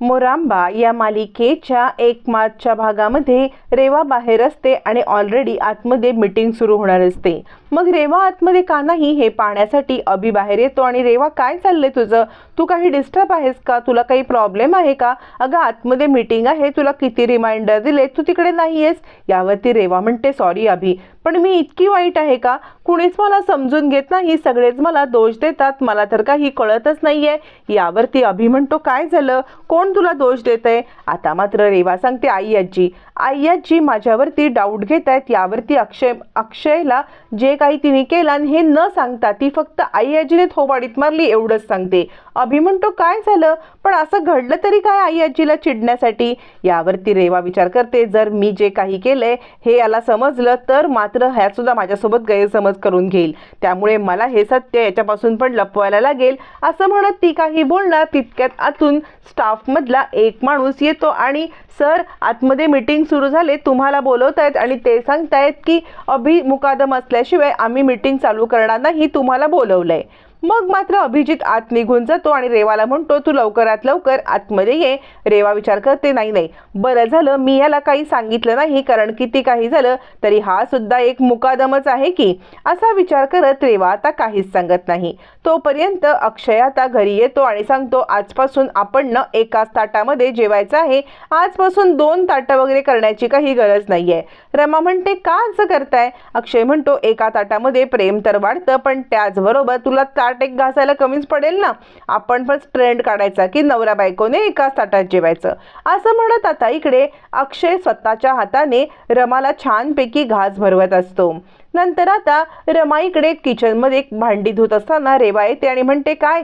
मोरांबा या मालिकेच्या एक मार्चच्या भागामध्ये रेवा बाहेर असते आणि ऑलरेडी आतमध्ये मीटिंग सुरू होणार असते. मग रेवा आतमध्ये का नाही हे पाहण्यासाठी अभि बाहेर येतो आणि रेवा काय चाललंय तुझं? तू काही डिस्टर्ब आहेस का? तुला काही प्रॉब्लेम आहे का? अगं आतमध्ये मीटिंग आहे तुला किती रिमाइंडर दिले तू तिकडे नाही आहेस यावरती रेवा म्हणते सॉरी अभि पण मी इतकी वाईट आहे का? कुणीच मला समजून घेत नाही सगळेच मला दोष देतात मला तर काही कळतच नाहीये. यावरती अभि म्हणतो काय झालं? कोण तुला दोष देत आहे आता मात्र रेवा सांगते आई आजी. आई आजी माझ्यावरती डाऊट घेत आहेत यावरती अक्षय अक्षयला जे काही तिने केलं आणि हे न सांगता ती फक्त आई आजीने थोबाडीत मारली एवढंच सांगते. अभि म्हणतो काय झालं? पण असं घडलं तरी काय आई आजीला चिडण्यासाठी? यावरती रेवा विचार करते जर मी जे काही केलंय हे याला समजलं तर मात्र ह्या सुद्धा माझ्यासोबत गैरसमज करून घेईल. त्यामुळे मला हे सत्य याच्यापासून पण लपवायला लागेल. असं म्हणत ती काही बोलणार तितक्यात आतून स्टाफ मधला एक माणूस येतो आणि सर आतमध्ये मीटिंग सुरू झाले तुम्हाला बोलवत आहेत आणि ते सांगतायत की अभि मुकादम असल्याशिवाय आम्ही मीटिंग चालू करणार नाही तुम्हाला बोलवलंय. मग मात्र अभिजित आत निघून जातो आणि रेवाला म्हणतो तू लवकरात लवकर आतमध्ये ये. रेवा विचार करते नाही नाही बरं झालं मी याला काही सांगितलं नाही कारण किती काही झालं तरी हा सुद्धा एक मुकादमच आहे की? असा विचार करत रेवा आता काहीच सांगत नाही. तोपर्यंत अक्षय आता घरी येतो आणि सांगतो आजपासून आपण न एकाच ताटामध्ये जेवायचं आहे. आजपासून दोन ताटं वगैरे करण्याची काही गरज नाहीये. रमा म्हणते का असं करताय? अक्षय म्हणतो एका ताटामध्ये प्रेम तर वाढतं पण त्याचबरोबर तुला ताट एक घासायला कमीच पडेल ना? आपण पण ट्रेंड काढायचा की नवरा बायकोने एकाच ताटात जेवायचं. असं म्हणत आता इकडे अक्षय स्वतःच्या हाताने रमाला छानपैकी घास भरवत असतो. नंतर आता रमा इकडे किचनमध्ये भांडी धुत असताना रेवा येते आणि म्हणते काय?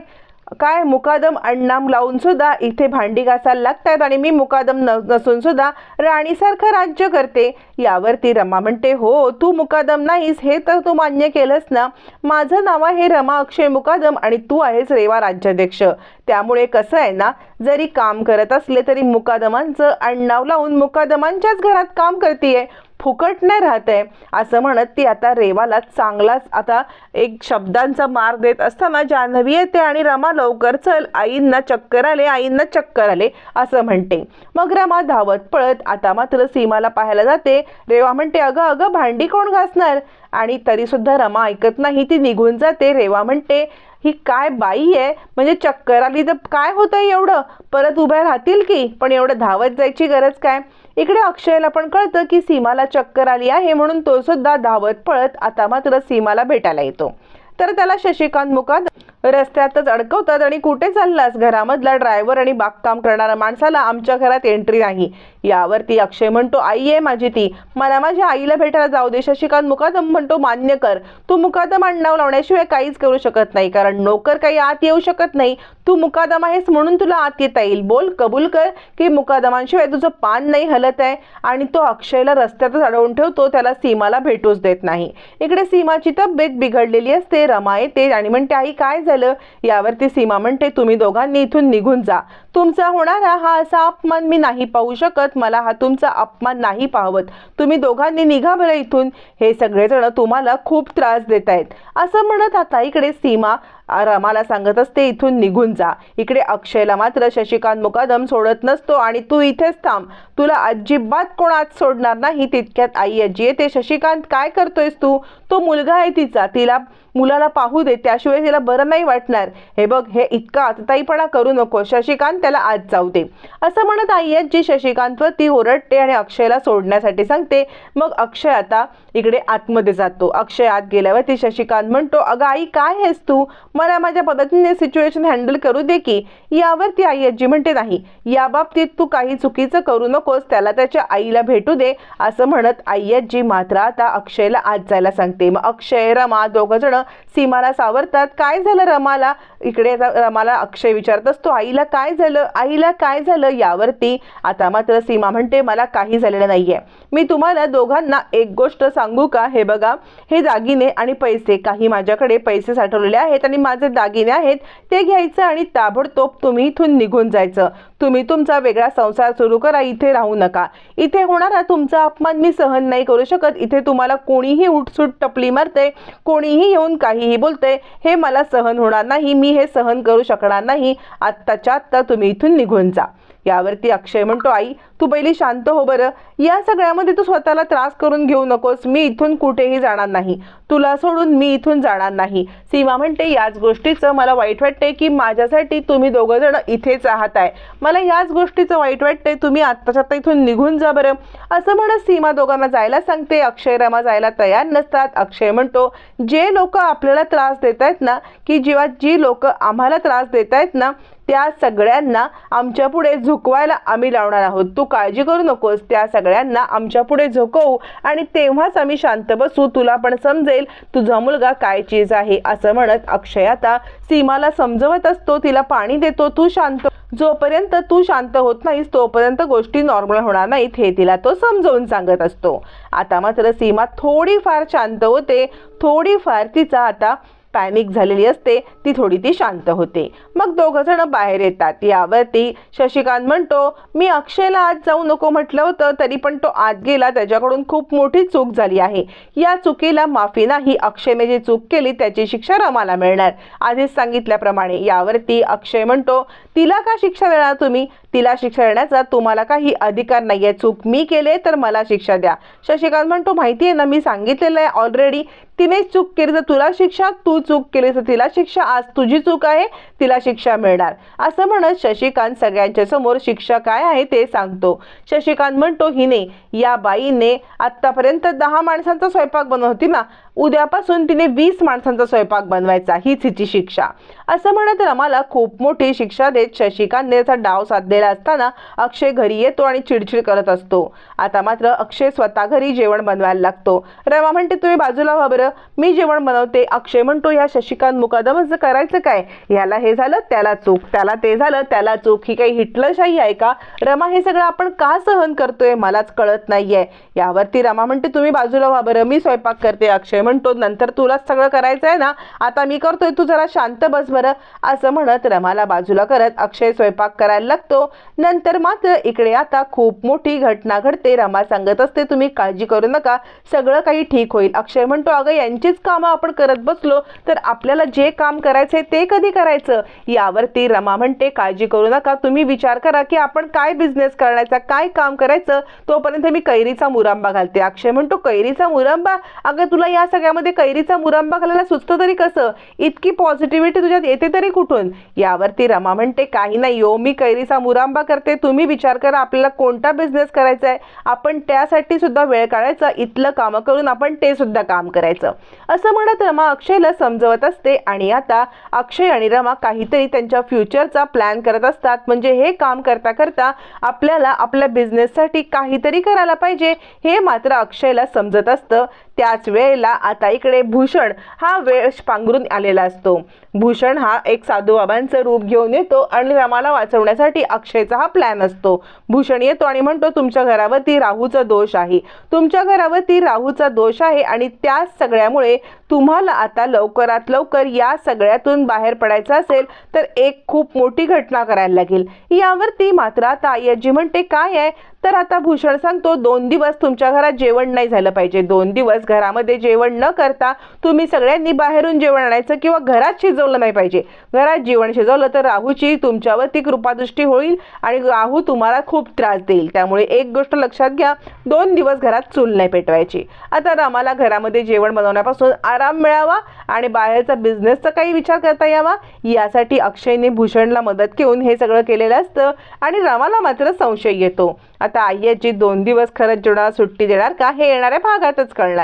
काय मुकादम अण्णाम लावून सुद्धा इथे भांडी घासायला लागतात आणि मी मुकादम न नसून सुद्धा राणीसारखं राज्य करते. यावरती रमा म्हणते हो तू मुकादम नाहीस हे तर तू मान्य केलंस ना. माझं नाव आहे रमा अक्षय मुकादम आणि तू आहेस रेवा राज्याध्यक्ष. त्यामुळे कसं आहे ना जरी काम करत असले तरी मुकादमांचं अण्णाव लावून मुकादमांच्याच घरात काम करते फुकट नाही राहत आहे. असं म्हणत ती आता रेवाला चांगलाच आता एक शब्दांचा मार देत असताना जान्हवी येते आणि रमा लवकर चल आईंना चक्कर आले आईंना चक्कर आले असं म्हणते. मग रमा धावत पळत आता मात्र सीमाला पाहायला जाते. रेवा म्हणते अगं अगं भांडी कोण घासणार? आणि तरीसुद्धा रमा ऐकत नाही ती निघून जाते. रेवा म्हणते ही काय बाई आहे? म्हणजे चक्कर आली तर काय होतं एवढं? परत उभ्या राहतील की? पण एवढं धावत जायची गरज काय? इकडे अक्षयला पण कळतं की सीमाला चक्कर आली आहे म्हणून तो सुद्धा धावत पळत आता मात्र सीमाला भेटायला येतो. तर त्याला शशिकांत मुकाद रस्त्यातच अडकवतात आणि कुठे चाललास? घरामधला ड्रायव्हर आणि बागकाम करणाऱ्या माणसाला आमच्या घरात एंट्री नाही. यावरती अक्षय म्हणतो आई आहे माझी ती. मला माझ्या आईला भेटायला जाऊ दे. शशिकांत मुकादम म्हणतो मान्य कर. तू मुकादम आडनाव लावण्याशिवाय काहीच करू शकत नाही. कारण नोकर काही आत येऊ शकत नाही. तू मुकादम आहेस म्हणून तुला आत येता येईल. बोल कबूल कर की मुकादमांशिवाय तुझं पान नाही हलत आहे. आणि तो अक्षयला रस्त्यातच अडवून ठेवतो. त्याला सीमाला भेटूच देत नाही. इकडे सीमाची तब्येत बिघडलेली असते. रमा येते आणि म्हणते आई काय झालं? यावरती सीमा म्हणते तुम्ही दोघांनी इथून निघून जा. तुमचा होणारा हा असा अपमान मी नाही पाहू शकत. मला हा तुमचा अपमान नाही पाहवत. तुम्ही दोघांनी निघा बरं इथून. हे सगळेजण तुम्हाला खूप त्रास देत आहेत असं म्हणत आता इकडे सीमा रमाला सांगत असते इथून निघून जा. इकडे अक्षयला मात्र शशिकांत मुकादम सोडत नसतो आणि तू इथेच थांब. तुला अजिबात कोण आज सोडणार नाही तितक्यात आई आजी येते शशिकांत काय करतोयस तू? तो मुलगा आहे तिचा. तिला मुलाला पाहू दे. त्याशिवाय तिला बरं नाही वाटणार. हे बघ हे इतका आतताईपणा करू नको. शशिकांत त्याला आज जाऊ दे. असं म्हणत आई आजी शशिकांतवरती ओरडते आणि अक्षयला सोडण्यासाठी सांगते मग अक्षय आता इकडे आतमध्ये जातो. अक्षय आत गेल्यावरती शशिकांत म्हणतो अगं आई काय आहेस तू? मला माझ्या पद्धतीने सिच्युएशन हँडल करू दे की यावरती आई आजी म्हणते नाही. या बाबतीत तू काही चुकीचं करू नकोस त्याला त्याच्या आईला भेटू दे असं म्हणत आई आजी मात्र आता अक्षयला आत जायला सांगते. मग अक्षय रमा दोघं जण सीमाला सावरतात. काय झालं रमाला? इकडे आता रमाला अक्षय विचारत असतो आईला काय झालं? आईला काय झालं यावरती? आता मात्र सीमा म्हणते मला काही झालेलं नाहीये. मी तुम्हाला दोघांना एक गोष्ट सांगू का? हे बघा हे दागिने आणि पैसे काही माझ्याकडे पैसे साठवलेले आहेत आणि माझे दागिने आहेत ते घ्यायचं आणि ताबडतोब तुम्ही इथून निघून जायचं. तुम्ही तुमचा वेगळा संसार सुरू करा इथे राहू नका. इथे होणारा तुमचा अपमान मी सहन नाही करू शकत. इथे तुम्हाला कोणीही उठसूट टपली मारते कोणीही येऊन काहीही बोलते हे मला सहन होणार नाही मी हे सहन करू शकणार नाही. आत्ताच्या आत्ता तुम्ही इथून निघून जा. यावरती अक्षय म्हणतो आई तू पहिली शांत हो बरं. या सगळ्यामध्ये तू स्वतःला त्रास करून घेऊ नकोस. मी इथून कुठेही जाणार नाही. तुला सोडून मी इथून जाणार नाही. सीमा म्हणते याच गोष्टीचं मला वाईट वाटते की माझ्यासाठी तुम्ही दोघं जण इथेच आहात आहे. मला याच गोष्टीचं वाईट वाटते तुम्ही आत्ताच्या आत्ता इथून निघून जा बरं. असं म्हणत सीमा दोघांना जायला सांगते. अक्षय रमा जायला तयार नसतात. अक्षय म्हणतो जे लोक आपल्याला त्रास देत आहेत ना की जेव्हा जी लोक आम्हाला त्रास देत आहेत ना त्या सगळ्यांना आमच्या पुढे झुकवायला आम्ही लावणार आहोत. तू काळजी करू नकोस त्या सगळ्यांना आमच्या पुढे झुकवू आणि तेव्हाच आम्ही शांत बसू तुला पण समजेल तुझा मुलगा काय चीज आहे असं म्हणत अक्षय आता सीमाला समजवत असतो तिला पाणी देतो तू शांत हो. जोपर्यंत तू शांत होत नाहीस तोपर्यंत गोष्टी नॉर्मल होणार नाहीत हे तिला तो समजावून सांगत असतो. आता मात्र सीमा थोडीफार शांत होते थोडीफार तिचा आता पॅनिक झालेली असते ती थोडी ती शांत होते. मग दोघं जण बाहेर येतात. यावरती शशिकांत म्हणतो मी अक्षयला आज जाऊ नको म्हटलं होतं तरी पण तो आत गेला. त्याच्याकडून खूप मोठी चूक झाली आहे. या चुकीला माफी नाही. अक्षयने जी चूक केली त्याची शिक्षा रमाला मिळणार. आधीच सांगितल्याप्रमाणे यावरती अक्षय म्हणतो तिला का शिक्षा देणार तुम्ही? तिला शिक्षा देण्याचा तुम्हाला काही अधिकार नाहीये. चूक मी केले तर मला शिक्षा द्या. शशिकांत म्हणतो माहिती आहे ना मी सांगितलेलं आहे ऑलरेडी तिने चूक केली तर तुला शिक्षा तू चूक केली तर तिला शिक्षा आज तुझी चूक आहे तिला शिक्षा मिळणार. असं म्हणत शशिकांत सगळ्यांच्या समोर शिक्षा काय आहे ते सांगतो. शशिकांत म्हणतो हिने या बाईने आतापर्यंत दहा माणसांचा स्वयंपाक बनवती ना उद्यापासून तिने वीस माणसांचा स्वयंपाक बनवायचा हीच हिची शिक्षा. असं म्हणत रमाला खूप मोठी शिक्षा देत शशिकांतने डाव साधलेला असताना अक्षय घरी येतो आणि चिडचिड करत असतो. आता मात्र अक्षय स्वतः घरी जेवण बनवायला लागतो. रमा म्हणते तुम्ही बाजूला व्हा बरं. मी जेवण बनवते. अक्षय म्हणतो या शशिकांत मुकादमाचं करायचं काय? ह्याला हे झालं त्याला चूक. त्याला ते झालं त्याला चूक. ही काही हिटलरशाही आहे का? रमा हे सगळं आपण का सहन करतोय? मलाच कळत नाहीये. यावरती रमा म्हणते तुम्ही बाजूला व्हा बरं. मी स्वयंपाक करते. अक्षय म्हणतो नंतर तुलाच सगळं करायचं आहे ना? आता मी करतोय तू जरा शांत बस बरं. असं म्हणत रमाला बाजूला करत अक्षय स्वयंपाक करायला लागतो. नंतर मात्र इकडे आता खूप मोठी घटना घडते. रमा सांगत असते तुम्ही काळजी करू नका. सगळं काही ठीक होईल. अक्षय म्हणतो अगं यांचीच कामं आपण करत बसलो. तर आपल्याला जे काम करायचंय ते कधी करायचं? यावरती रमा म्हणते काळजी करू नका. तुम्ही विचार करा की आपण काय बिझनेस करण्याचा काय काम करायचं? तोपर्यंत मी कैरीचा मुरांबा घालते. अक्षय म्हणतो कैरीचा मुरांबा? अगं तुला या सगळ्यामध्ये कैरीचा मुरांबा घालायला सुचतं तरी कसं? इतकी पॉझिटिव्हिटी तुझ्यात येते तरी कुठून? यावरती रमा म्हणते काही नाही यो मी कैरीचा मुरांबा करते. तुम्ही विचार करा आपल्याला कोणता बिझनेस करायचा आहे आपण त्यासाठी सुद्धा वेळ काढायचा. इथलं कामं करून आपण ते सुद्धा काम करायचं. असं म्हणत रमा अक्षयला सम समजवत असते आणि आता अक्षय आणि रमा काहीतरी त्यांच्या फ्युचरचा प्लॅन करत असतात. म्हणजे हे काम करता करता आपल्याला आपल्या बिझनेससाठी काहीतरी करायला पाहिजे. हे मात्र अक्षयला समजत असतं. त्याच वेळेला आता इकडे भूषण हा वेळ पांघरून आलेला असतो. भूषण हा एक साधू बाबांचं रूप घेऊन येतो आणि रमाला वाचवण्यासाठी अक्षयचा हा प्लॅन असतो. भूषण येतो आणि म्हणतो तुमच्या घरावरती राहूचा दोष आहे. तुमच्या घरावरती राहूचा दोष आहे आणि त्या सगळ्यामुळे तुम्हाला आता लवकरात लवकर या सगळ्यातून बाहेर पडायचं असेल तर एक खूप मोठी घटना करायला लागेल. यावरती मात्र आता आयाजी म्हणते काय आहे? तर आता भूषण सांगतो दोन दिवस तुमच्या घरात जेवण नाही झालं पाहिजे. दोन दिवस घरामध्ये जेवण न करता तुम्ही सगळ्यांनी बाहेरून जेवण आणायचं किंवा घरात शिजवलं नाही पाहिजे. घरात जेवण शिजवलं तर राहूची तुमच्यावरती कृपादृष्टी होईल आणि राहू तुम्हाला खूप त्रास देईल. त्यामुळे एक गोष्ट लक्षात घ्या दोन दिवस घरात चूल नाही पेटवायची. आता रामाला घरामध्ये जेवण बनवण्यापासून आराम मिळावा आणि बाहेरचा बिझनेसचा काही विचार करता यावा. यासाठी अक्षयने भूषणला मदत घेऊन हे सगळं केलेलं असतं आणि रामाला मात्र संशय येतो. आता आय्याची दोन दिवस खरंच जेवणाला सुट्टी देणार का हे येणाऱ्या भागातच कळणार.